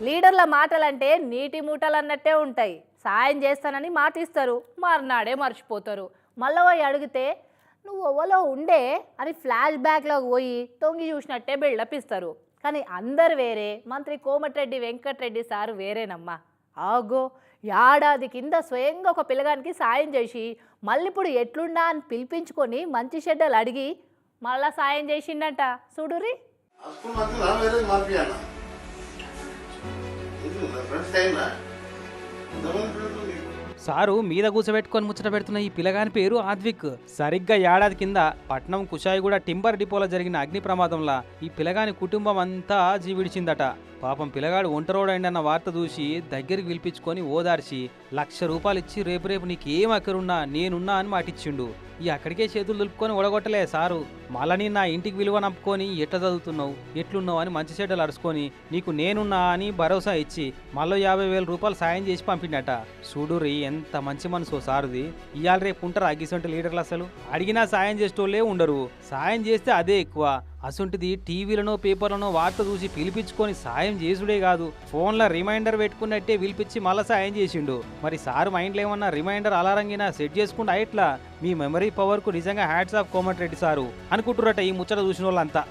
లీడర్ల మాటలంటే నీటి మూటలు అన్నట్టే ఉంటాయి. సాయం చేస్తానని మాట ఇస్తారు మర్నాడే మర్చిపోతారు. మళ్ళీ పోయి అడిగితే నువ్వు ఎవలో ఉండే? అని ఫ్లాష్ బ్యాక్లోకి పోయి తొంగి చూసినట్టే బిల్డప్ ఇస్తారు. కానీ అందరు వేరే. మంత్రి కోమటిరెడ్డి వెంకటరెడ్డి సారు వేరేనమ్మా. ఆగో! ఏడాది కింద స్వయంగా ఒక పిల్లగానికి సాయం చేసి మళ్ళీ ఇప్పుడు ఎట్లుండా అని పిలిపించుకొని మంచి షెడ్డలు అడిగి మళ్ళా సాయం చేసిండట. చూడురి సారు మీద కూర్చోబెట్టుకొని ముచ్చట పెడుతున్న ఈ పిల్లగాని పేరు ఆద్విక్. సరిగ్గా ఏడాది కింద పట్నం కుషాయిగూడ టింబర్ డిపోలో జరిగిన అగ్ని ప్రమాదంలో ఈ పిల్లగాని కుటుంబం అంతా జీవిడిచిందట. పాపం పిల్లగాడు ఒంటరోడైండన్న వార్త చూసి దగ్గరికి పిలిపించుకొని ఓదార్చి లక్ష రూపాయలు ఇచ్చి రేపు రేపు నీకేం అక్కరున్నా నేనున్నా అని మాటిచ్చిండు. ఈ అక్కడికే చేతులు దులుపుకొని ఒడగొట్టలే సారు. మళ్ళీ నా ఇంటికి విలువ నప్పుకొని ఎట్లా చదువుతున్నావు ఎట్లున్నావు అని మంచి చెడ్డలు అరుచుకొని నీకు నేనున్నా అని భరోసా ఇచ్చి మళ్ళీ యాభై వేల రూపాయలు సాయం చేసి పంపిండట. చూడురి ఎంత మంచి మనసు సారుది. ఇవాళ రేపు ఉంటారు అగ్గిసొంటి లీడర్లు అసలు? అడిగినా సాయం చేసేటోళ్ళే ఉండరు. సాయం చేస్తే అదే ఎక్కువ. అసొంటిది టీవీలనో పేపర్లనో వార్త చూసి పిలిపించుకొని సాయం చేసుడే కాదు. ఫోన్లో రిమైండర్ పెట్టుకున్నట్టే పిలిపించి మళ్ళీ సాయం చేసిండు. మరి సార్ మైండ్లో ఏమన్నా రిమైండర్ అలారంగినా సెట్ చేసుకుంటా ఎట్లా? మీ మెమరీ పవర్కు నిజంగా హ్యాట్స్ ఆఫ్ కోమటిరెడ్డి సారు అనుకుంటురట ఈ ముచ్చట చూసిన వాళ్ళంతా